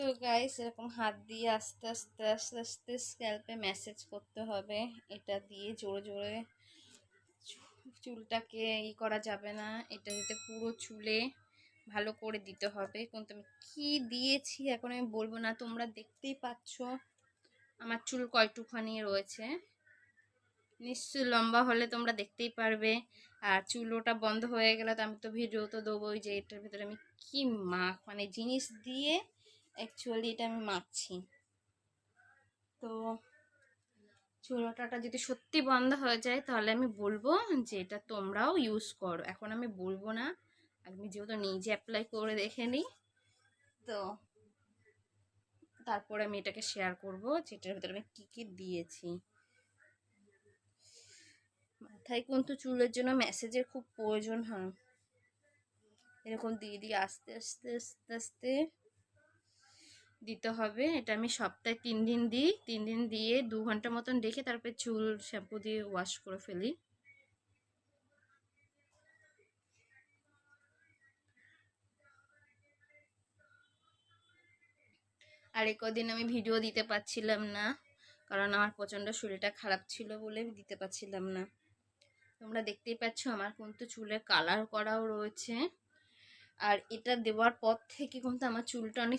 তো গাইস এরকম হাত দিয়ে আস্তে আস্তে আস্তে আস্তে স্ক্যাল্পে ম্যাসেজ করতে হবে। এটা দিয়ে জোরে জোরে চুলটাকে ই করা যাবে না। এটা যাতে পুরো চুলে ভালো করে দিতে হবে। কিন্তু আমি কী দিয়েছি এখন আমি বলব না। তোমরা দেখতেই পাচ্ছ আমার চুল কয়টুখানি রয়েছে। নিশ্চয় লম্বা হলে তোমরা দেখতেই পারবে। আর চুল ওটা বন্ধ হয়ে গেলে তো আমি তো ভিডিও তো দেবোই যে এটার ভিতরে আমি কি মাখ মানে জিনিস দিয়ে অ্যাকচুয়ালি এটা আমি মাখছি। তো চুলোটাটা যদি সত্যি বন্ধ হয়ে যায়, তাহলে আমি বলব যে এটা তোমরাও ইউজ করো। এখন আমি বলব না। আমি যেহেতু নিজে অ্যাপ্লাই করে দেখে নিই, তো তারপরে আমি এটাকে শেয়ার করব যেটার ভিতরে আমি কী কী দিয়েছি। মাথায় কিন্তু চুলের জন্য মেসেজের খুব প্রয়োজন, হয়। এরকম দিয়ে দিয়ে আস্তে আস্তে আস্তে আস্তে দিতে হবে। এটা আমি সপ্তাহে তিন দিন দিই। তিন দিন দিয়ে দু ঘণ্টা মতন রেখে তারপরে চুল শ্যাম্পু দিয়ে ওয়াশ করে ফেলি। আর এ কদিন আমি ভিডিও দিতে পারছিলাম না, কারণ আমার প্রচণ্ড শরীরটা খারাপ ছিল বলে দিতে পারছিলাম না। তোমরা দেখতেই পাচ্ছ আমার কিন্তু চুলের কালার করাও রয়েছে। আর এটা দেওয়ার পর থেকে কিন্তু আমার চুলটা অনেক